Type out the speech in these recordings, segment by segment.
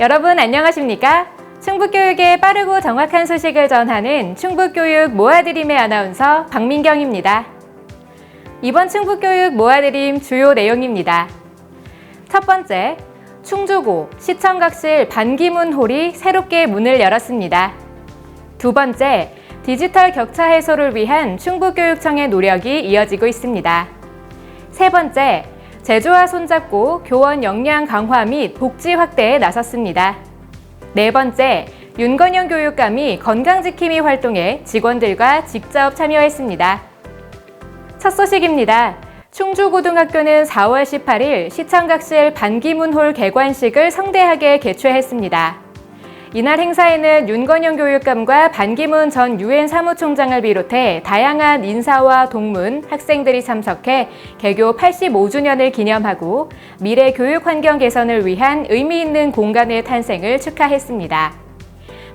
여러분 안녕하십니까? 충북교육의 빠르고 정확한 소식을 전하는 충북교육 모아드림의 아나운서 박민경입니다. 이번 충북교육 모아드림 주요 내용입니다. 첫 번째, 충주고 시청각실 반기문 홀이 새롭게 문을 열었습니다. 두 번째, 디지털 격차 해소를 위한 충북교육청의 노력이 이어지고 있습니다. 세 번째, 제조와 손잡고 교원 역량 강화 및 복지 확대에 나섰습니다. 네 번째, 윤건영 교육감이 건강지킴이 활동에 직원들과 직접 참여했습니다. 첫 소식입니다. 충주고등학교는 4월 18일 시청각실 반기문홀 개관식을 성대하게 개최했습니다. 이날 행사에는 윤건영 교육감과 반기문 전 유엔 사무총장을 비롯해 다양한 인사와 동문, 학생들이 참석해 개교 85주년을 기념하고 미래 교육 환경 개선을 위한 의미 있는 공간의 탄생을 축하했습니다.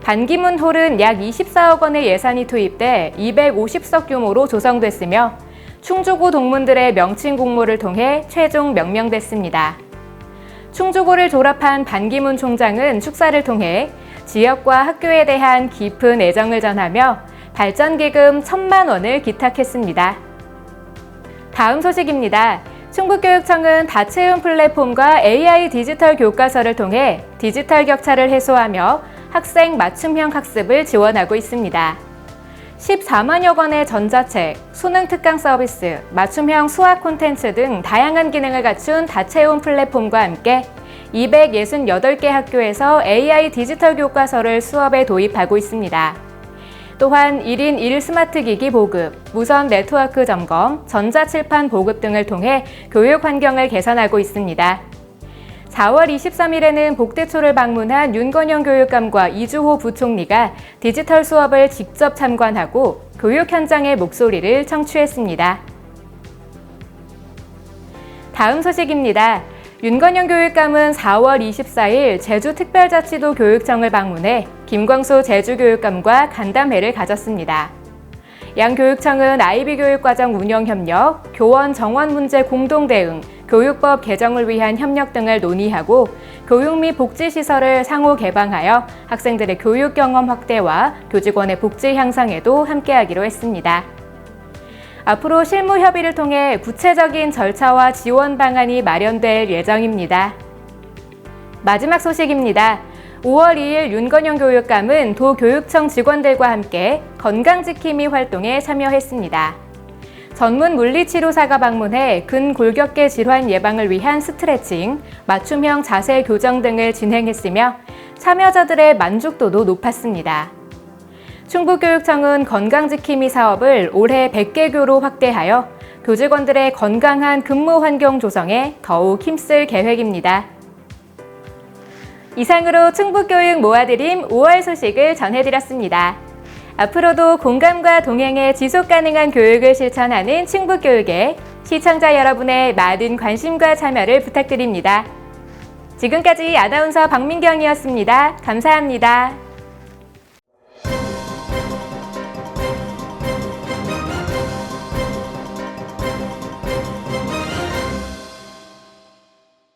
반기문 홀은 약 24억 원의 예산이 투입돼 250석 규모로 조성됐으며 충주고 동문들의 명칭 공모를 통해 최종 명명됐습니다. 충주고를 졸업한 반기문 총장은 축사를 통해 지역과 학교에 대한 깊은 애정을 전하며 발전기금 천만 원을 기탁했습니다. 다음 소식입니다. 충북교육청은 다채움 플랫폼과 AI 디지털 교과서를 통해 디지털 격차를 해소하며 학생 맞춤형 학습을 지원하고 있습니다. 14만여 권의 전자책, 수능 특강 서비스, 맞춤형 수학 콘텐츠 등 다양한 기능을 갖춘 다채움 플랫폼과 함께 268개 학교에서 AI 디지털 교과서를 수업에 도입하고 있습니다. 또한 1인 1 스마트 기기 보급, 무선 네트워크 점검, 전자칠판 보급 등을 통해 교육 환경을 개선하고 있습니다. 4월 23일에는 복대초를 방문한 윤건영 교육감과 이주호 부총리가 디지털 수업을 직접 참관하고 교육 현장의 목소리를 청취했습니다. 다음 소식입니다. 윤건영 교육감은 4월 24일 제주특별자치도 교육청을 방문해 김광수 제주교육감과 간담회를 가졌습니다. 양 교육청은 아이비 교육과정 운영 협력, 교원 정원 문제 공동 대응, 교육법 개정을 위한 협력 등을 논의하고 교육 및 복지 시설을 상호 개방하여 학생들의 교육 경험 확대와 교직원의 복지 향상에도 함께하기로 했습니다. 앞으로 실무 협의를 통해 구체적인 절차와 지원 방안이 마련될 예정입니다. 마지막 소식입니다. 5월 2일 윤건영 교육감은 도교육청 직원들과 함께 건강지킴이 활동에 참여했습니다. 전문 물리치료사가 방문해 근골격계 질환 예방을 위한 스트레칭, 맞춤형 자세 교정 등을 진행했으며 참여자들의 만족도도 높았습니다. 충북교육청은 건강지킴이 사업을 올해 100개 교로 확대하여 교직원들의 건강한 근무 환경 조성에 더욱 힘쓸 계획입니다. 이상으로 충북교육 모아드림 5월 소식을 전해드렸습니다. 앞으로도 공감과 동행의 지속 가능한 교육을 실천하는 충북교육에 시청자 여러분의 많은 관심과 참여를 부탁드립니다. 지금까지 아나운서 박민경이었습니다. 감사합니다.